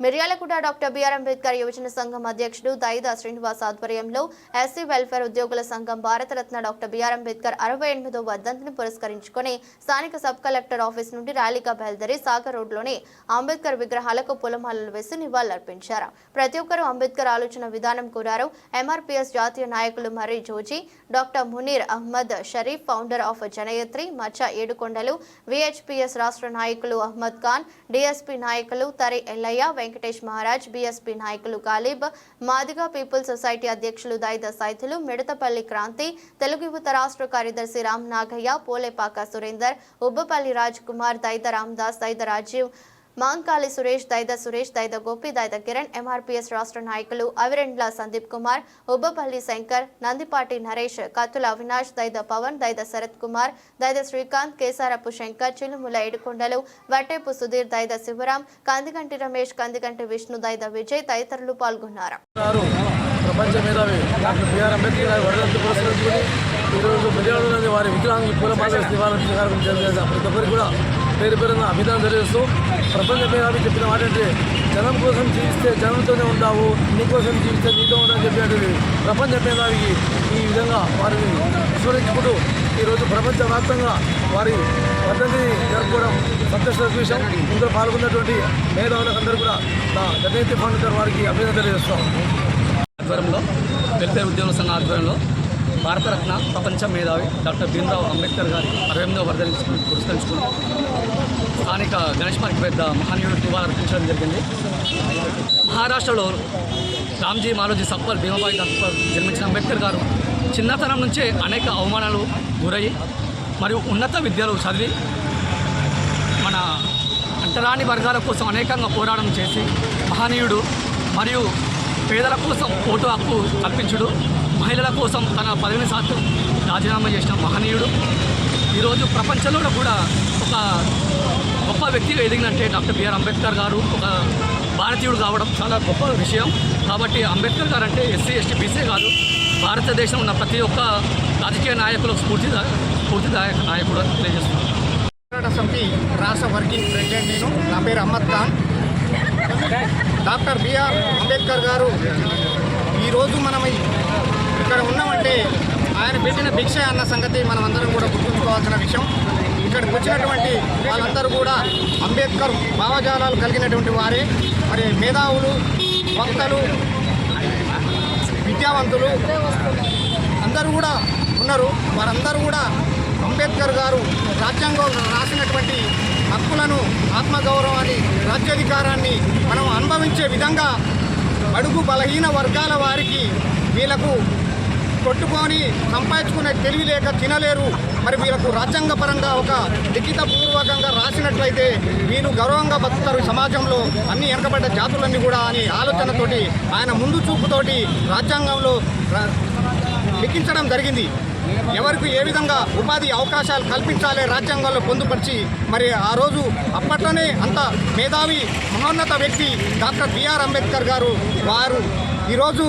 Miryalaguda doctor B R Ambedkar యువజన సంఘం అధ్యక్షుడు దైదా శ్రీనివాస్ ఆధ్వర్యంలో ఎస్సీ వెల్ఫేర్ ఉద్యోగుల సంఘం భారతరత్న డాక్టర్ బిఆర్ అంబేద్కర్ అరవై ఎనిమిదో వర్ధంతిని పురస్కరించుకుని స్థానిక సబ్ కలెక్టర్ ఆఫీస్ నుండి ర్యాలీగా బయలుదేరి సాగర్ రోడ్లోని అంబేద్కర్ విగ్రహాలకు పూలమాలలు వేసి నివాళులర్పించారు. ప్రతి ఒక్కరూ అంబేద్కర్ ఆలోచన విధానం కోరారు. ఎంఆర్పీఎస్ జాతీయ నాయకులు Marri Joji doctor Munir Ahmed Sharif founder of Janayatri Macha Yedukondalu VHPS రాష్ట్ర నాయకులు అహ్మద్ ఖాన్ డిఎస్పీ నాయకులు తరి ఎల్లయ్య వెంకటేష్ మహారాజ్ బీఎస్పీ నాయకులు గాలిబ్ మాదిగా పీపుల్ సొసైటీ అధ్యక్షులు దాయిద సైతులు మిడతపల్లి క్రాంతి తెలుగు యువత రాష్ట్ర కార్యదర్శి రామ్ నాగయ్య పోలేపాక సురేందర్ ఉబ్బపల్లి రాజ్ కుమార్ దైద రామ్దాస్ దైద రాజీవ్ మాంకాళి సురేష్ దైద సురేష్ దైద గోపి దైద కిరణ్ ఎంఆర్పీఎస్ రాష్ట్ర నాయకులు అవిరెండ్ల సందీప్ కుమార్ ఉబ్బపల్లి శంకర్ నందిపాటి నరేష్ కత్తుల అవినాష్ దైద పవన్ దైద శరత్ కుమార్ దైద శ్రీకాంత్ కేసారపు శంకర్ చిలుముల ఏడుకొండలు వట్టేపు సుధీర్ దైద శివరాం కందిగంటి రమేష్ కందిగంటి విష్ణు దైద విజయ్ తదితరులు పాల్గొన్నారు. ప్రపంచ మేధావి డాక్టర్ బిఆర్ అంబేద్కర్ గారి వరదంతి పురస్కరించుకుని ఈరోజు మిర్యాలలోని వారి విగ్రహానికి పూలమాల వేసి కార్యక్రమం జరిగేది ప్రతి ఒక్కరికి కూడా పేరు పేరున అభినందన తెలియజేస్తూ ప్రపంచ మేధావి చెప్పిన మాట అంటే జనం కోసం జీవిస్తే జనంతోనే ఉంటావు నీ కోసం జీవిస్తే నీతో ఉండని చెప్పినటువంటి ప్రపంచ మేధావికి ఈ విధంగా వారిని విస్మరించుకుంటూ ఈరోజు ప్రపంచవ్యాప్తంగా వారి వర్ధంతిని జరుపుకోవడం సంతోష విషయం. ఇందులో పాల్గొన్నటువంటి మేధావులకు అందరూ కూడా నా జనైతి ఫండ్ వారికి అభినందన తెలియజేస్తాం ఆధ్వర్యంలో వెల్ఫేర్ ఉద్యోగుల సంఘ ఆధ్వర్యంలో భారతరత్న ప్రపంచ మేధావి డాక్టర్ భీమరావు అంబేద్కర్ గారి అరవై ఎనిమిదవ వర్ధని పురస్కరించుకుని స్థానిక గణేష్ మార్కి పెద్ద మహనీయుడు నివాళులర్పించడం జరిగింది. మహారాష్ట్రలో రామ్జీ మాలోజీ సప్పల్ భీమబాయి డాక్టర్ జన్మించిన అంబేద్కర్ గారు చిన్నతనం నుంచే అనేక అవమానాలు గురయ్యి మరియు ఉన్నత విద్యలు చదివి మన అంటరాని వర్గాల కోసం అనేకంగా పోరాటం చేసి మహనీయుడు మరియు పేదల కోసం ఓటు హక్కు కల్పించుడు మహిళల కోసం తన పదవిని శాతం రాజీనామా చేసిన మహనీయుడు. ఈరోజు ప్రపంచంలో కూడా ఒక గొప్ప వ్యక్తిగా ఎదిగినంటే డాక్టర్ బిఆర్ అంబేద్కర్ గారు ఒక భారతీయుడు కావడం చాలా గొప్ప విషయం. కాబట్టి అంబేద్కర్ గారు అంటే ఎస్సీ ఎస్టీ బీసీ కాదు. భారతదేశం ఉన్న ప్రతి ఒక్క రాజకీయ నాయకులకు స్ఫూర్తిదా స్ఫూర్తిదాయక నాయకుడు అని తెలియజేస్తున్నాను. సమితి రాష్ట్ర వర్కింగ్ ప్రెసిడెంట్ నేను. నా పేరు Ahmed Khan. Doctor B R Ambedkar garu ఈరోజు మనం ఇక్కడ ఉన్నామంటే ఆయన పెట్టిన భిక్ష అన్న సంగతి మనం అందరం కూడా గుర్తుంచుకోవాల్సిన విషయం. ఇక్కడికి వచ్చినటువంటి వాళ్ళందరూ కూడా అంబేద్కర్ భావజాలాలు కలిగినటువంటి వారే. మరి మేధావులు వక్తలు విద్యావంతులు అందరూ కూడా ఉన్నారు. వారందరూ కూడా అంబేద్కర్ గారు రాజ్యాంగం రాసినటువంటి హక్కులను ఆత్మగౌరవాన్ని రాజ్యాధికారాన్ని మనం అనుభవించే విధంగా అడుగు బలహీన వర్గాల వారికి వీళ్ళకు కొట్టుకొని సంపాదించుకునే తెలివి లేక తినలేరు. మరి వీళ్ళకు రాజ్యాంగపరంగా ఒక లిఖిత పూర్వకంగా రాసినట్లయితే వీళ్ళు గౌరవంగా బతుకుతారు సమాజంలో. అన్ని వెనకబడ్డ జాతులన్నీ కూడా అని ఆలోచనతోటి ఆయన ముందు చూపుతోటి రాజ్యాంగంలో లిఖించడం జరిగింది. ఎవరికి ఏ విధంగా ఉపాధి అవకాశాలు కల్పించాలి రాజ్యాంగంలో పొందుపరిచి మరి ఆ రోజు అప్పట్లోనే అంత మేధావి మహోన్నత వ్యక్తి డాక్టర్ బిఆర్ అంబేద్కర్ గారు వారు ఈరోజు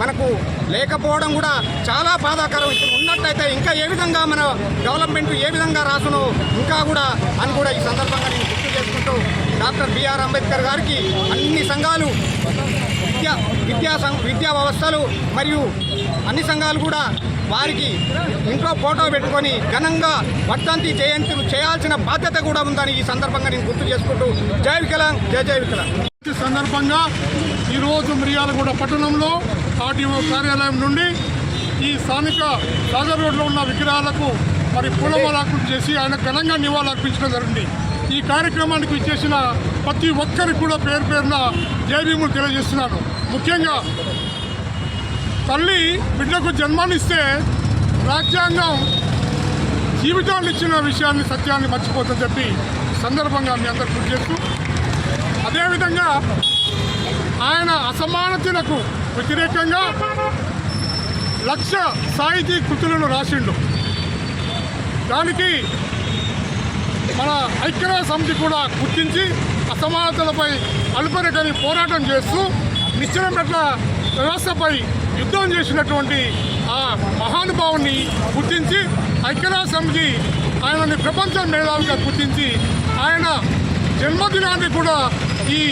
మనకు లేకపోవడం కూడా చాలా బాధాకరం. ఇప్పుడు ఉన్నట్టయితే ఇంకా ఏ విధంగా మన డెవలప్మెంట్ ఏ విధంగా రాసునో ఇంకా కూడా అని కూడా ఈ సందర్భంగా నేను గుర్తు చేసుకుంటూ డాక్టర్ బిఆర్ అంబేద్కర్ గారికి అన్ని సంఘాలు విద్యా విద్యా సం విద్యా వ్యవస్థలు మరియు అన్ని సంఘాలు కూడా వారికి ఇంట్లో ఫోటో పెట్టుకొని ఘనంగా వర్ధంతి జయంతులు చేయాల్సిన బాధ్యత కూడా ఉందని ఈ సందర్భంగా నేను గుర్తు చేసుకుంటూ జై వికలాంగ్ జై జై వికలాంగ్. సందర్భంగా ఈరోజు మిర్యాలగూడ పట్టణంలో ఆర్టీఓ కార్యాలయం నుండి ఈ స్థానిక సాగర్ రోడ్లో ఉన్న విగ్రహాలకు మరి పూలమాలర్పణ చేసి ఆయన ఘనంగా నివాళులర్పించడం జరిగింది. ఈ కార్యక్రమానికి చేసిన ప్రతి ఒక్కరికి కూడా పేరు పేరున జయభీములు తెలియజేస్తున్నాను. ముఖ్యంగా తల్లి బిడ్డకు జన్మానిస్తే రాజ్యాంగం జీవితాన్ని ఇచ్చిన విషయాన్ని సత్యాన్ని మర్చిపోతుందని చెప్పి సందర్భంగా మీ అందరు గుర్తు చేస్తూ అదేవిధంగా ఆయన అసమానతలకు వ్యతిరేకంగా లక్ష సాహితీ కృతులను రాసిండు. దానికి మన ఐక్యరాజ్య సమితి కూడా గుర్తించి అసమానతలపై అల్పరేఖని పోరాటం చేస్తూ నిశ్చలమెట్ల వ్యవస్థపై యుద్ధం చేసినటువంటి ఆ మహానుభావుని గుర్తించి ఐక్యరాజ్య సమితి ఆయనని ప్రపంచ మేధావిగా గుర్తించి ఆయన జన్మదినాన్ని కూడా ఈ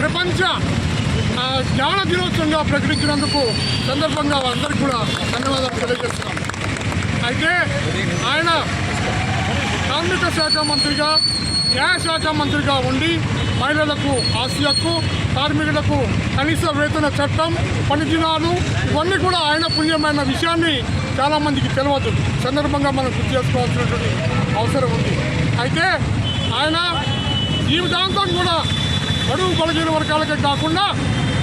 ప్రపంచ జ్ఞాన దినోత్సవంగా ప్రకటించినందుకు సందర్భంగా అందరికీ కూడా ధన్యవాదాలు తెలియజేస్తున్నాం అయితే ఆయన కార్మిక శాఖ మంత్రిగా న్యాయశాఖ మంత్రిగా ఉండి మహిళలకు ఆస్తి కార్మికులకు కనీస వేతన చట్టం పని దినాలు ఇవన్నీ కూడా ఆయన పుణ్యమైన విషయాన్ని చాలామందికి తెలియదు సందర్భంగా మనం గుర్తు చేసుకోవాల్సినటువంటి అవసరం ఉంది. అయితే ఆయన జీవితాంతం కూడా బడుగు బలహీన వర్గాలకే కాకుండా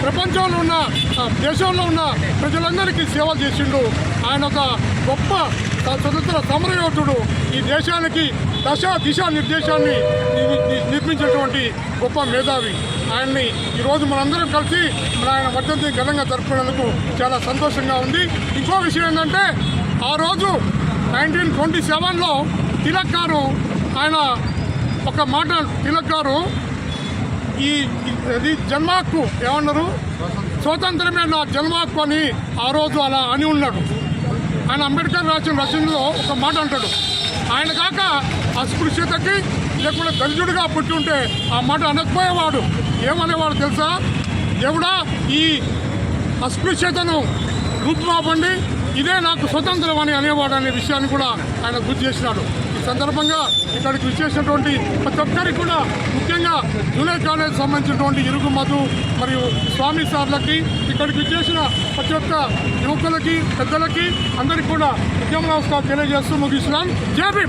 ప్రపంచంలో ఉన్న ఆ, దేశంలో ఉన్న ప్రజలందరికీ సేవ చేసిండు. ఆయన ఒక గొప్ప స్వతంత్ర సమరయోధుడు. ఈ దేశానికి దశ దిశ నిర్దేశాన్ని నిర్మించినటువంటి గొప్ప మేధావి. ఆయన్ని ఈరోజు మనందరం కలిసి మన ఆయన వర్ధంతిని ఘనంగా జరుపుకునేందుకు చాలా సంతోషంగా ఉంది. ఇంకో విషయం ఏంటంటే ఆ రోజు నైన్టీన్ ట్వంటీ సెవెన్లో తిలక్ గారు ఆయన ఒక మాట తిలక్ గారు ఈ ఇది జన్మాక్కు ఏమన్నారు? స్వతంత్రమే నా జన్మాక్కు అని ఆ రోజు అలా అని ఉన్నాడు. ఆయన అంబేద్కర్ రాసిన రచనలో ఒక మాట అంటాడు. ఆయన కాక అస్పృశ్యతకి లేకుండా దళితుడిగా పుట్టి ఉంటే ఆ మాట అనకపోయేవాడు. ఏమనేవాడు తెలుసా? దేవుడా ఈ అస్పృశ్యతను రూపుమాపండి ఇదే నాకు స్వతంత్రం అని అనేవాడు అనే విషయాన్ని కూడా ఆయన గుర్తు చేసినాడు. సందర్భంగా ఇక్కడికి విచ్చేసినటువంటి ప్రతి ఒక్కరికి కూడా ముఖ్యంగా జూలై కాలేజ్ సంబంధించినటువంటి ఇరుగు మధు మరియు స్వామి సార్లకి ఇక్కడికి విచ్చేసిన ప్రతి ఒక్క యువకులకి పెద్దలకి అందరికీ కూడా ఉద్యమ నమస్కారం తెలియజేస్తూ ముగిస్తున్నాం. జేబీ